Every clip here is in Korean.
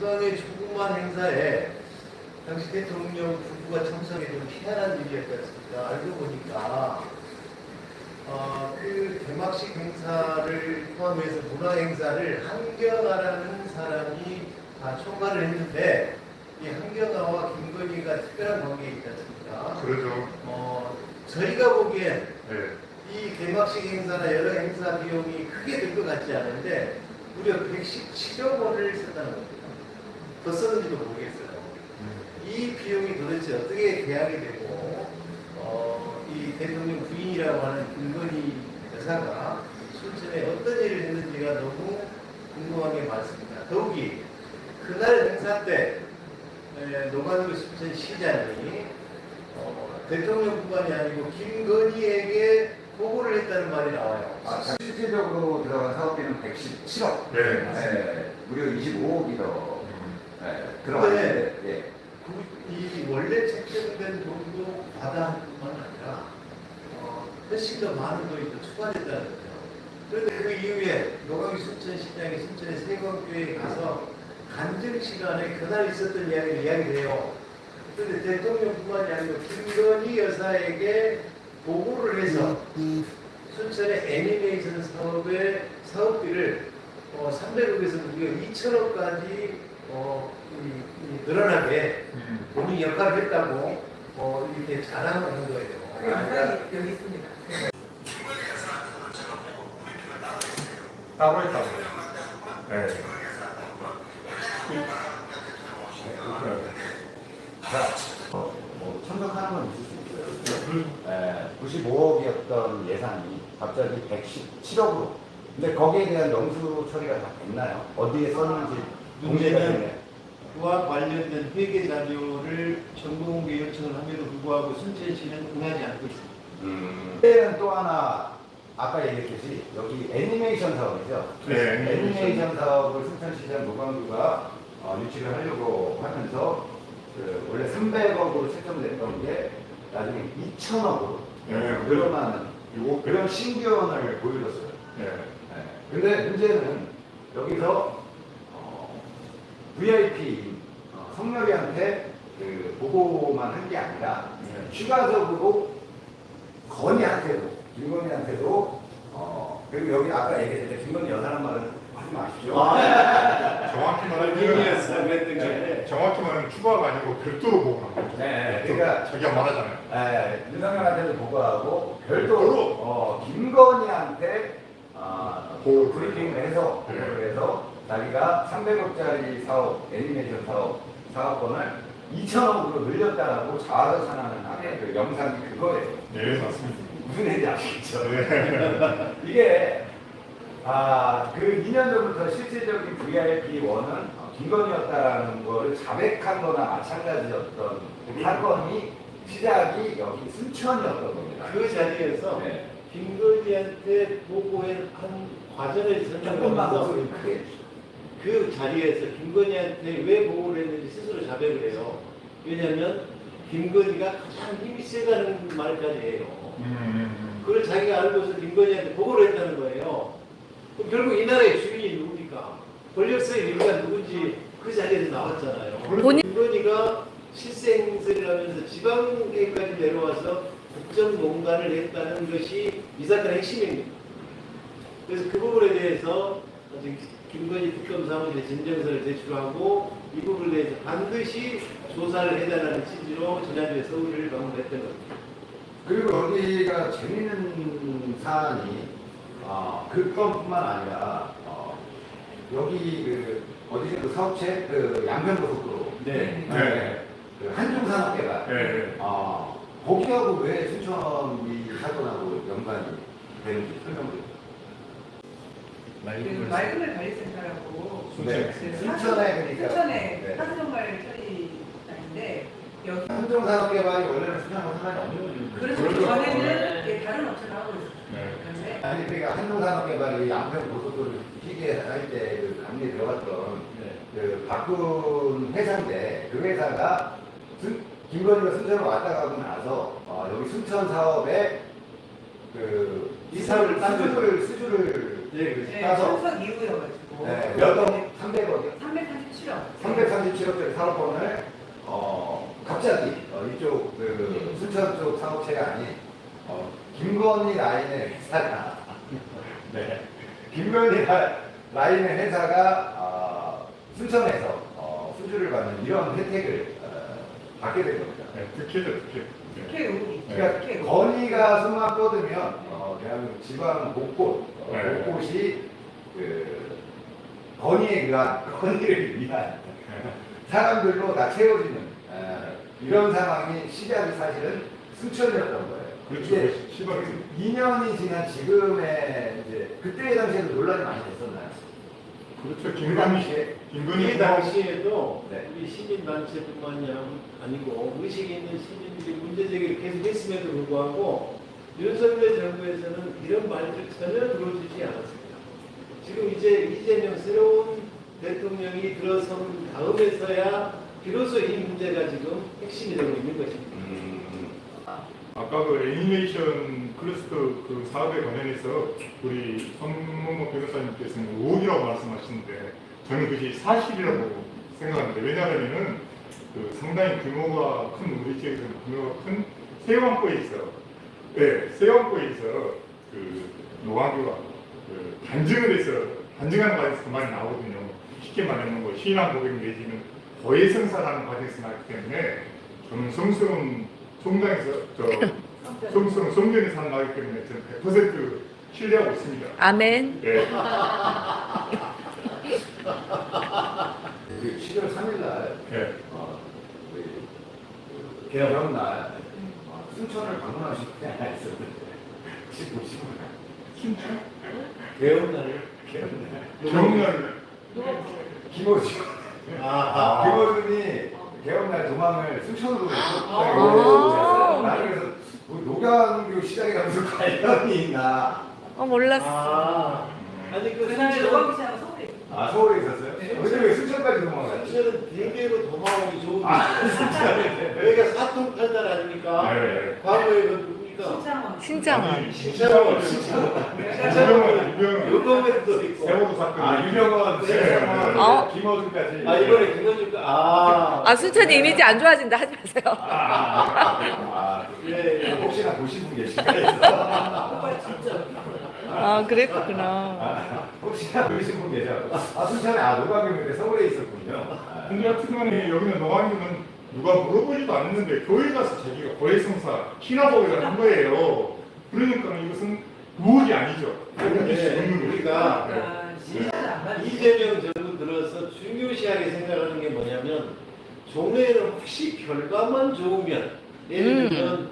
수강의 조그만 행사에 당시 대통령 부부가 참석해 좀 희한한 일이었지 않습니까? 알고 보니까 어, 그 개막식 행사를 포함해서 문화 행사를 한경아라는 사람이 다 총괄을 했는데 이 한경아와 김건희가 특별한 관계가 있지 않습니까? 그러죠. 어, 저희가 보기엔 네. 이 개막식 행사나 여러 행사 비용이 크게 들 것 같지 않은데 무려 117억 원을 썼다는 겁니다. 더 썼는지도 모르겠어요. 이 비용이 도대체 어떻게 계약이 되고 어, 이 대통령 부인이라고 하는 김건희 여사가 순천에 어떤 일을 했는지가 너무 궁금한 게 많습니다. 더욱이 그날 행사 때 에, 노관우 순천 시장이 어, 대통령뿐만이 아니고 김건희에게 보고를 했다는 말이 나와요. 아, 실질적으로 들어간 사업비는 117억. 네. 네, 무려 25억이 더 음. 네, 들어갔는데, 예. 그, 이 원래 책정된 돈도 과다한 뿐만 아니라 어, 훨씬 더 많은 돈이 더 추가됐다는 거죠. 그런데 그 이후에 노광희 순천시장이 순천의 세광교회에 가서 간증 시간에 그날 있었던 이야기를 이야기해요. 그런데 대통령뿐만이 아니고 김건희 여사에게 보고를 해서 순천의 애니메이션 사업의 사업비를 어, 300억에서 무려 2천억까지 어, 이, 이 늘어나게 음. 본인이 역할을 했다고 어, 이렇게 자랑하는 거예요. 영상이 여기 있습니다. 따로 있다고. 네. 자, 어, 뭐 참석하는 건 있을 수 있어요. 예, 95억이었던 예산이 갑자기 117억으로. 근데 거기에 대한 영수 처리가 다 됐나요? 어디에 썼는지 문제는. 그와 관련된 회계 자료를 정보 공개 요청을 함에도 불구하고 순천시는 응하지 않고 있습니다. 음. 그때는 또 하나 아까 얘기했듯이 여기 애니메이션 사업이죠. 네, 애니메이션. 애니메이션 사업을 순천시장 노광주가 어, 유치를 하려고 하면서 그 원래 300억으로 책정됐던 게 나중에 2천억으로 네. 늘어나는 이거 그런 신기원을 보여줬어요. 네. 네. 근데 문제는 여기서 어, VIP 어, 성렬이한테 그 보고만 한 게 아니라 네. 추가적으로 건희한테도 김건희한테도 어 그리고 여기 아까 얘기했는데 김건희 여사란 말은 하지 마십시오. 정확히 말하면 의미였어 그랬던 게 네. 정확히 말하면 추가가 아니고 별도로 보고한 거죠. 네, 별도로. 그러니까 자기가 말하잖아요. 에, 윤석열한테도 보고하고 별도로 별도로? 어, 김건희한테 어. 브리핑을 해서 네. 보고를 해서 자기가 300억짜리 사업 애니메이션 사업 사업권을 2천억으로 늘렸다라고 자화자찬하는 네. 그 영상이 그거예요. 네, 맞습니다. 무슨 얘기인지 아시겠죠? 네. 이게 아, 그 2년 전부터 실질적인 VIP1은 김건희였다라는 거를 자백한 거나 마찬가지였던 사건이 시작이 여기 순천이었던 겁니다. 그 자리에서 네. 김건희한테 보고한 과정을 조금만 설명하면서 그 자리에서 김건희한테 왜 보고를 했는지 스스로 자백을 해요. 왜냐하면 김건희가 가장 힘이 세다는 말까지 해요. 음, 음, 그걸 자기가 알고서 김건희한테 보고를 했다는 거예요. 그럼 결국 이 나라의 주인이 누굽니까? 권력서의 의미가 누군지 그 자리에서 나왔잖아요. 본인- 김건희가 실생설을 하면서 지방에까지 내려와서 국정 농간을 했다는 것이 이 사건의 핵심입니다. 그래서 그 부분에 대해서 지금 김건희 특검 사무실에 진정서를 제출하고 이 부분에 대해서 반드시 조사를 해달라는 취지로 지난주에 서울을 방문했던 겁니다. 그리고 여기가 재밌는 사안이 어, 그것뿐만 아니라 어, 여기 그 어디서 그 사업체 그 양평고속도로 네. 네. 그 한중산업개발 네. 네. 어, 거기하고 왜 순천 이 사건하고 연관이 되는지 설명 좀. 그 맑음을 관리센터라고 네. 그 순천에 그러니까 순천에 네. 하수정말 처리장인데 여기 한중산업 개발이 원래는 순천하고 상관이 없는 거죠. 그래서 그렇죠. 전에는 이게 다른 업체가 하고 네. 있었는데 아니 그러니까 한중산업 개발이 양평 고속도로 희귀할 때그 감리에 들어갔던 그 박근 회사인데 그 회사가 순, 김건희가 순천으로 왔다 가고 나서 어, 여기 순천 사업에 그 이사를 딴. 수주를 수주를 네, 그렇죠. 네, 따서 청석 이후여가지고 네, 몇억 300억이요. 337억 그렇죠. 337억짜리 사업권을 어, 갑자기 어, 이쪽 그 순천 쪽 사업체가 아닌 어, 김건희 라인의 회사가 네. 김건희 라- 라인의 회사가 어, 순천에서 어, 수주를 받는 이런 혜택을 어, 받게 된 겁니다. 네, 득해. 특혜 의혹이 그러니까 의혹. 건의가 손만 뻗으면 어, 대한민국 지방 곳곳 어, 네. 곳곳이 그 건의에 의한 건의를 위한 사람들로 다 채워지는 어, 이런 상황이 시작이 사실은 순천이었던 거예요. 그렇죠. 이게 시발이 2년이 지난 지금의 이제 그때 당시에도 논란이 많이 됐었나요? 그렇죠. 그 김건희, 당시에 김건희 이 당시에도 네. 우리 시민단체뿐만이 아니고 의식이 있는 시민들이 문제제기를 계속 했음에도 불구하고 윤석열 정부에서는 이런 말들 전혀 들어주지 않았습니다. 지금 이제 이재명 새로운 대통령이 들어선 다음에서야 비로소 이 문제가 지금 핵심이 되고 있는 것입니다. 아까 그 애니메이션 클러스터 그 사업에 관련해서 우리 손문모 변호사님께서는 의혹이라고 말씀하시는데 저는 그것이 사실이라고 생각하는데 왜냐하면은 그 상당히 규모가 큰 우리 지역에서 규모가 큰 세왕포에 있어. 네, 세왕포에 있어 그 노광규가 그 단증을 해서 단증하는 과정에서 그만이 나오거든요. 쉽게 말하면 뭐 신앙 고백 내지는 거해성사라는 과정에서 나기 때문에 저는 성스러운 성당에서 저 성스러운 성전에 산 나기 때문에 저는 100% 신뢰하고 있습니다. 아멘. 예. 우리 7월 3일 날 예. 어, 우리 그 개업날 어, 순천을 방문하실 때 하나 있었는데 혹시 보시면 춘천? 개업날을 개업날 경날 김호준 아, 김호준이 개업날 도망을 순천으로 아. 했어요. 나는 그래서 우리 노광교 시장에 가면서 관련이 있나 어 몰랐어. 아, 아니 그 그날 순천 노광기 씨하고 서울에. 아 서울에 있었어요? 네. 근데 왜 순천까지 도망갔지? 순천은 비행기로 도망오기 좋은 아, 곳이에요. 여기가 사통 편달 아닙니까? 예. 과거에 그 누굽니까? 신장원. 신장원. 신창원, 유명한 유명 요동에도 있고. 세월호 사건. 아 유명한 네. 세상원 어? 김호준까지 아 이번에 김원주가 아, 아 순천이 이미지 안 좋아진다 하지 마세요. 아, 예, 예. 혹시나 보신 분 진짜. 아 그랬구나. 아, 혹시나 보신 분 계셔 아 순천에 아 노광교인데 서울에 있었군요 아, 근데 같은 경우는 여기는 노광규는 누가 물어보지도 않는데 교회 가서 자기가 고해성사 키나보기를 한 거예요. 그러니까 이것은 의혹이 아니죠. 네, 우리가 안 맞지. 이재명 정부 들어서 중요시하게 생각하는 게 뭐냐면 종래에는 혹시 결과만 좋으면 예를 들면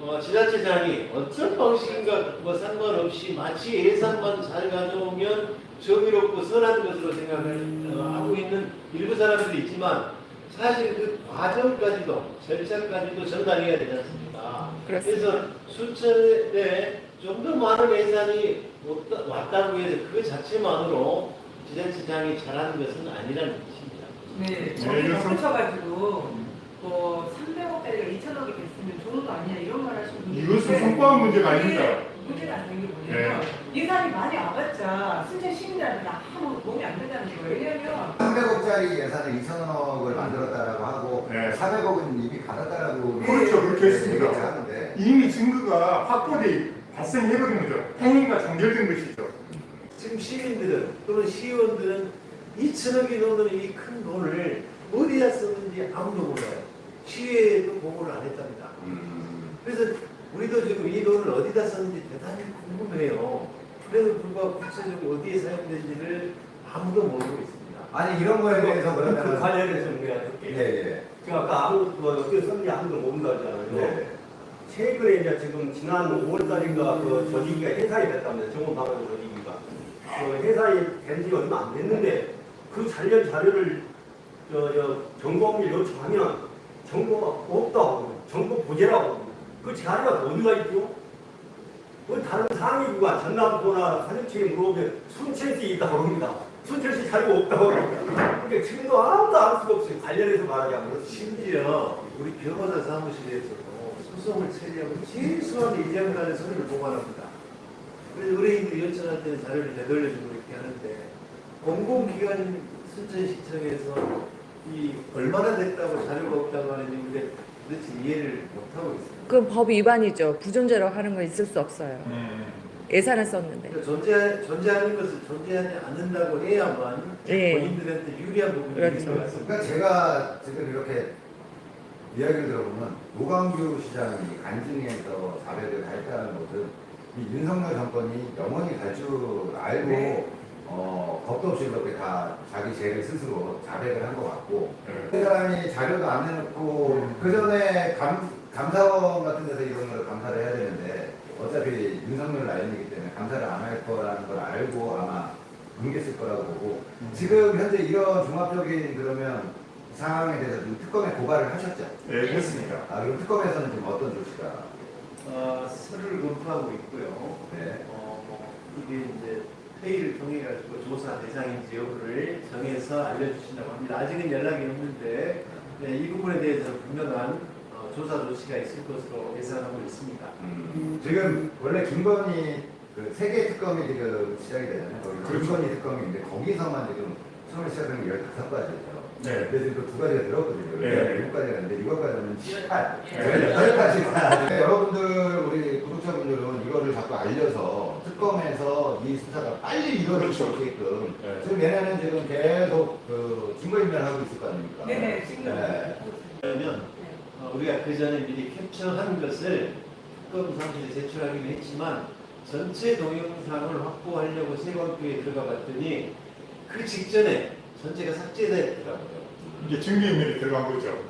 어, 지자체장이 어떤 방식인가 뭐 상관없이 마치 예산만 잘 가져오면 정의롭고 선한 것으로 생각을 어, 하고 있는 일부 사람들이 있지만 사실 그 과정까지도 절차까지도 전달해야 되지 않습니까? 그렇습니다. 그래서 수천에 좀 더 많은 예산이 왔다- 왔다고 해서 그 자체만으로 지자체장이 잘하는 것은 아니라는 뜻입니다. 네, 네, 저기서 이것은- 훔쳐가지고 뭐 300억짜리가 2천억이 됐으면 좋은 거 아니냐 이런 말 하시는 분이 이것은 성과한 문제가 아닙니다. 문제가 안 되는 게 뭐냐면 예산이 많이 와봤자 순천 시민들한테 아무 도움이 안 된다는 거예요. 왜냐면 300억짜리 예산을 2천억을 만들었다라고 하고 네. 400억은 이미 받았다라고 그렇죠, 그렇게 했습니다. 얘기를 하는데 이미 증거가 확보돼 발생해버린 거죠. 행위가 종결된 것이죠. 지금 시민들은 또는 시의원들은 2천억이 넘는 이 큰 돈을 어디다 썼는지 아무도 몰라요. 시의회도 보고를 안 했답니다. 음, 그래서 우리도 지금 이 돈을 어디다 썼는지 대단히 궁금해요. 그래도 불구하고 구체적으로 어디에 사용된지를 아무도 모르고 있습니다. 아니 이런 거에 대해서 그 그러면 관련해서 우리가 예, 듣게 예. 그 아까 아무도 뭐 어떻게 썼는지 아무도 모른다 하잖아요. 네. 최근에 이제 지금 지난 5월달인가 그 조직위가 해산이 됐답니다. 정보방송 조직위가. 그 해산이 된 지 얼마 안 됐는데 그 관련 자료를 저, 저 정보를 요청하면 정보가 없다고 하고 정보 하고 그 자료가 어디가 있죠? 그 다른 상위부가 전남도나 사정청에 물어보면 순천시 있다고 합니다. 순천시 자료가 없다고 그러니까 지금도 아무도 알 수가 없어요. 관련해서 말하자면. 심지어 우리 변호사 사무실에서도 소송을 처리하고 최소한 1년간의 서류를 보관합니다. 그래서 의뢰인들이 요청할 때는 자료를 되돌려주고 이렇게 하는데 공공기관 순천시청에서 이 얼마나 됐다고 자료가 없다고 하는지 근데 도대체 이해를 못하고 있어요. 그건 법 위반이죠. 부존재로 하는 건 있을 수 없어요. 음. 예산을 썼는데. 그러니까 존재, 존재하는 것을 존재하지 않는다고 해야만 예. 본인들한테 유리한 부분이 그렇죠. 있는 것 같습니다. 그러니까 제가 지금 이렇게 이야기를 들어보면 노광규 시장이 간증에서 자백을 했다는 것은 이 윤석열 정권이 영원히 갈 줄 알고 네. 어, 겁도 없이 그렇게 다 자기 죄를 스스로 자백을 한 것 같고 네. 그 사람이 자료도 안 내놓고 그 전에 감, 감사원 같은 데서 이런 걸 감사를 해야 되는데 어차피 윤석열 라인이기 때문에 감사를 안 할 거라는 걸 알고 아마 뭉갰을 거라고 보고 지금 현재 이런 종합적인 그러면 상황에 대해서 지금 특검에 고발을 하셨죠? 네, 했습니다. 아 그럼 특검에서는 지금 어떤 조치가? 어, 서류를 검토하고 있고요. 네. 어, 뭐 이게 이제 회의를 통해 가지고 조사 대상인지 여부를 정해서 알려주신다고 합니다. 아직은 연락이 없는데 네, 이 부분에 대해서 분명한 어, 조사 조치가 있을 것으로 예상하고 있습니다. 음, 지금 원래 김건희 그 세계 특검이 지금 시작이 되잖아요. 거기 그렇죠. 김건희 특검인데 거기서만 지금 처음에 시작한 게 15가지예요. 네. 그래서 그두 가지가 들었거든요. 네. 일곱 가지가 있는데 이것까지는 18, 네. 18가지가. 네, 여러분들 우리 구독자분들은 이거를 자꾸 알려서 특검에서 이 수사가 빨리 이루어질 수. 있게끔 네. 지금 얘네는 지금 계속 그 증거인멸하고 있을 거 아닙니까? 네네 지금. 네. 그러면 어, 우리가 그 전에 미리 캡처한 것을 특검 사무실에 제출하기로 했지만 전체 동영상을 확보하려고 세관교에 들어가 봤더니 그 직전에 전체가 삭제됐더라고요. 이게 증거인멸이 들어간 거죠.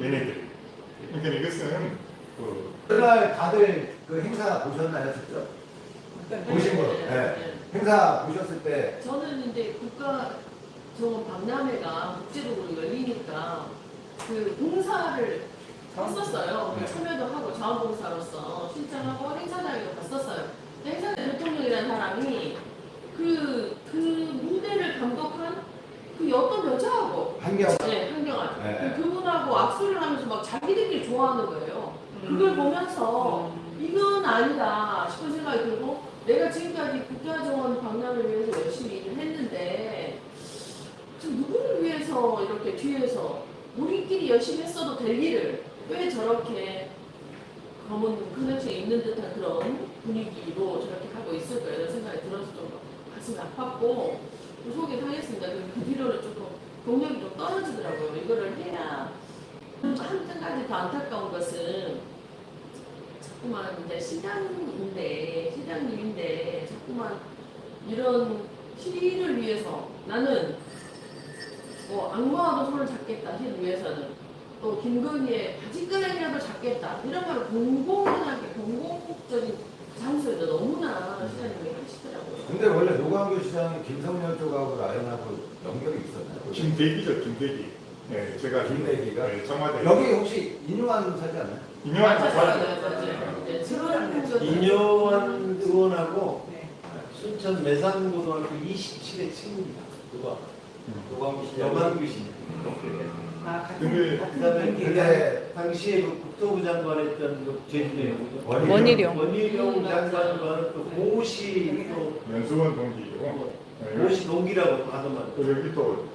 얘네들이. 그러니까 이것은 그 그날 다들 그 행사 보셨나요, 직접? 보신 분? 네. 행사 보셨을 때 저는 이제 국가 정원 박람회가 국제적으로 열리니까 그 봉사를 했었어요. 네. 참여도 하고 자원봉사로서 신청하고 행사장에도 갔었어요. 행사 대통령이라는 사람이 그, 그 무대를 감독한 그 어떤 여자하고 한경 네, 한경아. 네. 그 그분하고 악수를 하면서 막 자기들끼리 좋아하는 거예요. 그걸 보면서 이건 아니다 싶은 생각이 들고 내가 지금까지 국가정원 박람을 위해서 열심히 일을 했는데 지금 누구를 위해서 이렇게 뒤에서 우리끼리 열심히 했어도 될 일을 왜 저렇게 검은 커넥션이 있는 듯한 그런 분위기로 저렇게 하고 있을까 이런 생각이 들어서 좀 가슴이 아팠고 좀 속이 상했습니다. 그그 뒤로는 조금 동력이 좀 떨어지더라고요. 이거를 해야 한 가지 더 안타까운 것은 자꾸만 이제 시장인데 시장님인데 자꾸만 이런 시위를 위해서 나는 뭐 악마와도 손을 잡겠다 시를 위해서는 또 김건희의 바지가랑이라도 잡겠다 이런 걸 공공연하게 공공적인 장소에도 너무나 시장님이 하시더라고요. 근데 원래 노광규 시장은 김성년 쪽하고 라인하고 연결이 있었나요? 김대기죠, 김대기. 네, 제가 김대기가? 네, 청와대 여기 혹시 인용한 사지 않나요? 유명한 맞아요. 네, 이뇨환 의원하고 네. 순천 매산고등학교 27의 친구입니다. 누가? 노광규 여관규 씨. 아 그다음에 같은 근데 당시에 그 국토부 장관 했던 그 제주도의 원희룡. 원희룡. 장관과는 또 고시 또 연수원 동기이고 네, 고시 동기라고 하더만 또 여기 또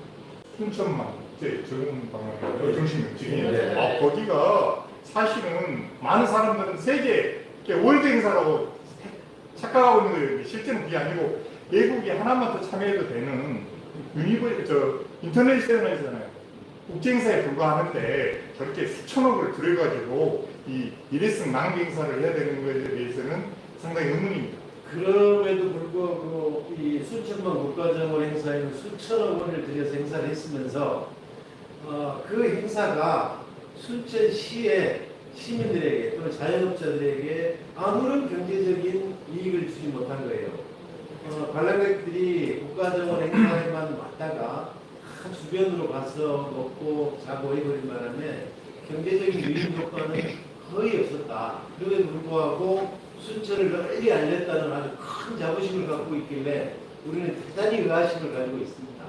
순천만 제 정은 방향 중심 지인인데 네. 아, 거기가 사실은 많은 사람들은 세계 월드 행사라고 착각하고 있는 거예요. 실제는 그게 아니고 외국이 하나만 더 참여해도 되는 유니버 저 인터내셔널이잖아요. 국제 행사에 불과하는데 저렇게 수천억을 들여가지고 이 일회성 낭비 행사를 해야 되는 것에 대해서는 상당히 의문입니다. 그럼에도 불구하고 이 순천만 국가정원 행사에는 수천억 원을 들여서 행사를 했으면서 어, 그 행사가 순천시의 시민들에게 또는 자영업자들에게 아무런 경제적인 이익을 주지 못한 거예요. 어, 관람객들이 국가정원 행사에만 왔다가 다 주변으로 가서 먹고 자고 해버린 바람에 경제적인 유인 효과는 거의 없었다. 그럼에도 불구하고 순천을 널리 알렸다는 아주 큰 자부심을 갖고 있길래 우리는 대단히 의아심을 가지고 있습니다.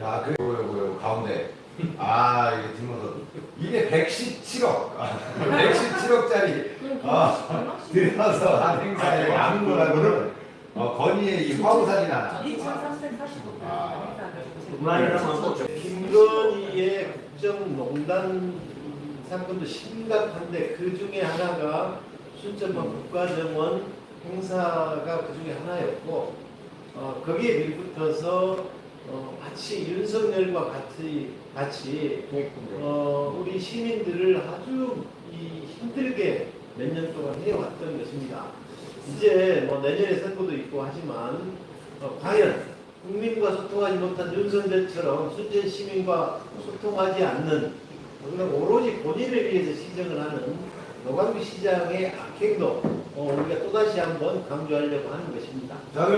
야, 그 뭐요, 뭐요, 가운데. 아, 이게 뒷모습. 이게 117억. 117억짜리 그럼 아, 그 들여서 한 행사에 아무거나 어, 건의의 이 화우 사진 하나. 2,345분 아. 문화회장하고 김건희의 국정농단 사건도 심각한데 그 중에 하나가 순천만 국가정원 행사가 그 중에 하나였고 어, 거기에 밀붙어서 어, 마치 윤석열과 같이 같이 어, 우리 시민들을 아주 이 힘들게 몇 년 동안 해왔던 것입니다. 이제 뭐 내년에 선거도 있고 하지만 어, 과연 국민과 소통하지 못한 윤석열처럼 순천 시민과 소통하지 않는 그냥 오로지 본인을 위해서 시정을 하는 노광규 시장의 악행도 어, 우리가 또다시 한번 강조하려고 하는 것입니다.